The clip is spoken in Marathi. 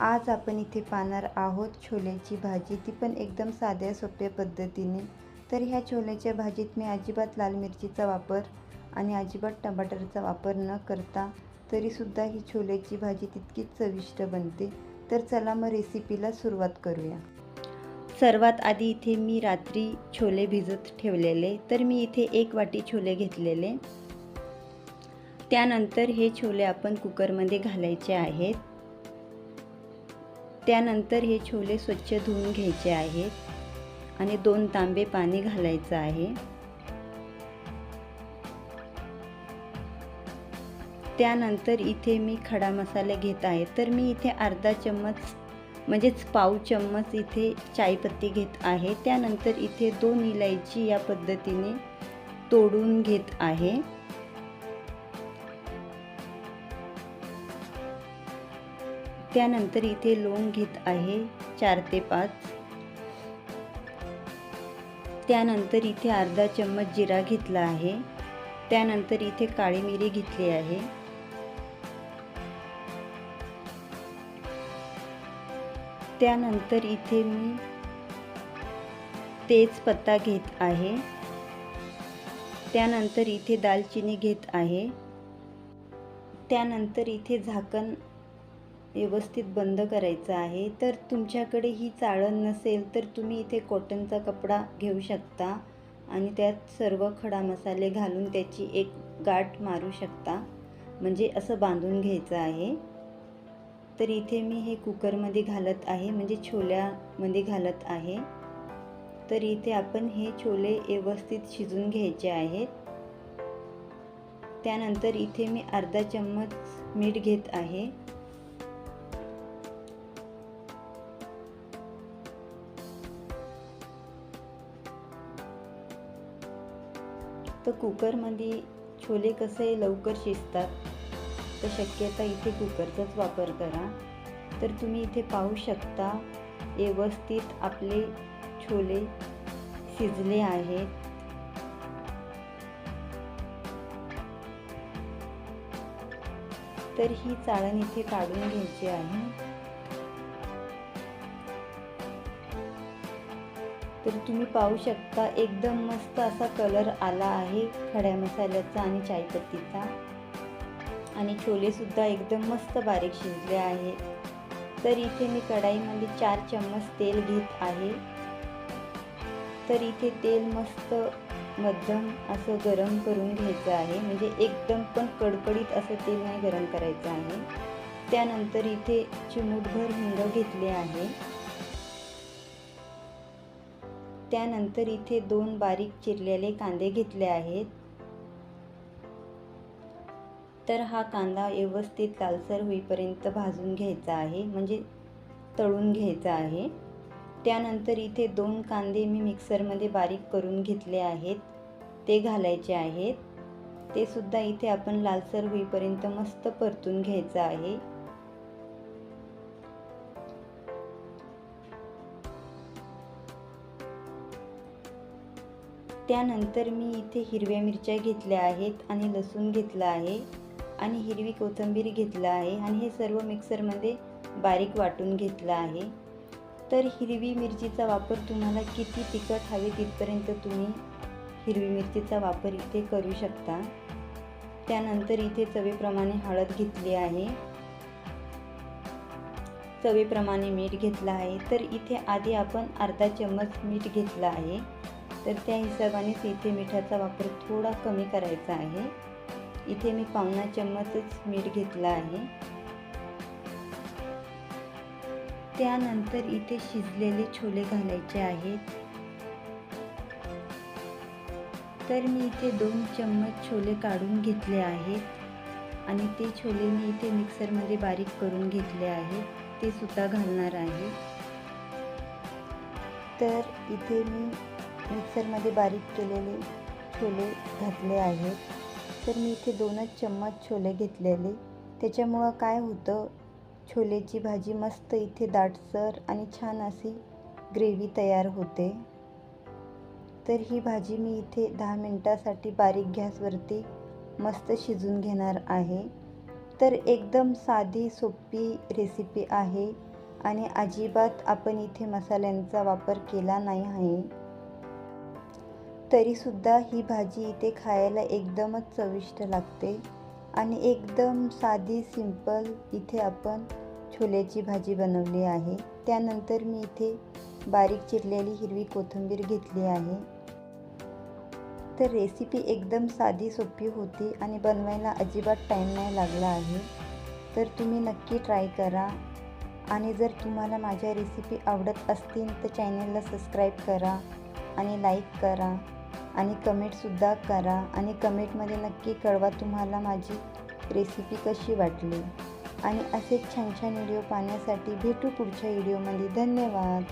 आज आपण इथे पाहणार आहोत छोल्याची भाजी. ती पण एकदम साध्या सोप्या पद्धतीने. तर ह्या छोल्याच्या भाजीत मी अजिबात लाल मिरचीचा वापर आणि अजिबात टमाटरचा वापर न करता तरीसुद्धा ही छोल्याची भाजी तितकीच चविष्ट बनते. तर चला मग रेसिपीला सुरुवात करूया. सर्वात आधी इथे मी रात्री छोले भिजत ठेवलेले. तर मी इथे एक वाटी छोले घेतलेले. त्यानंतर हे छोले आपण कुकरमध्ये घालायचे आहेत. त्यानंतर हे छोले स्वच्छ धुवून घ्यायचे आहेत आणि दोन तांबे पाणी घालायचं आहे. त्यानंतर इथे मी खडा मसाला घेत आहे. तर मी इथे अर्धा चम्मच म्हणजेच पाव चम्मच इथे चायपत्ती घेत आहे. त्यानंतर इथे दोन इलायची या पद्धतीने तोडून घेत आहे. त्यानंतर इथे लोंग घेत आहे चार ते पाच. त्यानंतर इथे अर्धा चम्मच जिरा घेतला आहे. त्यानंतर इथे काळी मिरी घेतली आहे. त्यानंतर इथे मी तेजपत्ता घेत आहे. त्यानंतर इथे दालचिनी घेत आहे. त्यानंतर इथे झाकण व्यवस्थित बंद करायचं आहे तर तुमच्याकडे ही चाळण नसेल तर तुम्ही इथे कॉटनचा कपडा घेऊ शकता आणि त्यात सर्व खडा मसाले घालून त्याची एक गाठ मारू शकता. म्हणजे असं बांधून घ्यायचं आहे. तर इथे मी हे कुकरमध्ये घालत आहे म्हणजे छोल्यामध्ये घालत आहे. तर इथे आपण हे छोले व्यवस्थित शिजून घ्यायचे आहेत. त्यानंतर इथे मी अर्धा चम्मच मीठ घेत आहे. तर कुकरमध्ये छोले कसे लवकर शिजतात तर शक्यता इथे कुकरचाच वापर करा. तर तुम्ही इथे पाहू शकता व्यवस्थित आपले छोले शिजले आहेत. तर ही चाळण इथे काढून घ्यायची आहे. तर तुम्ही पाहू शकता एकदम मस्त असा कलर आला आहे खड्या मसाल्याचा आणि चायपत्तीचा. आणि छोलेसुद्धा एकदम मस्त बारीक शिजले आहे. तर इथे मी कढाईमध्ये चार चम्मच तेल घेत आहे. तर इथे तेल मस्त मध्यम असं गरम करून घ्यायचं आहे. म्हणजे एकदम पण कडकडीत असं तेल नाही गरम करायचं आहे. त्यानंतर इथे चिमूटभर हिंग घेतले आहे. त्यानंतर इथे दोन बारीक चिरलेले कांदे घेतले आहेत. तर हा कांदा व्यवस्थित लालसर होईपर्यंत भाजून घ्यायचा आहे म्हणजे तळून घ्यायचा आहे. त्यानंतर इथे दोन कांदे मी मिक्सरमध्ये बारीक करून घेतले आहेत. ते घालायचे आहेत. ते सुद्धा इथे आपण लालसर होईपर्यंत मस्त परतून घ्यायचं आहे. त्यानंतर मी इथे हिरव्या मिरच्या घेतल्या आहेत आणि लसूण घेतला आहे आणि हिरवी कोथिंबीर घेतला आहे आणि हे सर्व मिक्सरमध्ये बारीक वाटून घेतलं आहे. तर हिरवी मिरचीचा वापर तुम्हाला किती तिखट हवे तिथपर्यंत तुम्ही हिरवी मिरचीचा वापर इथे करू शकता. त्यानंतर इथे चवीप्रमाणे हळद घेतली आहे. चवीप्रमाणे मीठ घेतलं आहे. तर इथे आधी आपण अर्धा चम्मच मीठ घेतलं आहे. तर त्या हिशोबानेच इथे मिठाचा वापर थोडा कमी करायचा आहे. इथे मी पावणा चम्मचच मीठ घेतला आहे. त्यानंतर इथे शिजलेले छोले घालायचे आहेत. तर मी इथे दोन चम्मच छोले काढून घेतले आहेत. आणि ते छोले मी इथे मिक्सरमध्ये बारीक करून घेतले आहेत. ते सुद्धा घालणार आहे. तर इथे मी मिक्सरमध्ये बारीक केलेले छोले घातले आहेत. तर मी इथे दोनच चम्मच छोले घेतलेले. त्याच्यामुळं काय होतं छोलेची भाजी मस्त इथे दाटसर आणि छान अशी ग्रेव्ही तयार होते. तर ही भाजी मी इथे दहा मिनटासाठी बारीक गॅसवरती मस्त शिजून घेणार आहे. तर एकदम साधी सोपी रेसिपी आहे आणि अजिबात आपण इथे मसाल्यांचा वापर केला नाही आहे. तरीसुद्धा ही भाजी इथे खायला एकदमच चविष्ट लागते. आणि एकदम साधी सिंपल इथे आपण छोल्याची भाजी बनवली आहे. त्यानंतर मी इथे बारीक चिरलेली हिरवी कोथिंबीर घेतली आहे. तर रेसिपी एकदम साधी सोपी होती आणि बनवायला अजिबात टाईम नाही लागला आहे. तर तुम्ही नक्की ट्राय करा. आणि जर तुम्हाला माझ्या रेसिपी आवडत असतील तर चॅनलला सबस्क्राईब करा आणि लाईक करा. आणि कमेंटसुद्धा करा आणि कमेंटमध्ये नक्की कळवा तुम्हाला माझी रेसिपी कशी वाटली. आणि असेच छान छान व्हिडिओ पाहण्यासाठी भेटू पुढच्या व्हिडिओमध्ये धन्यवाद.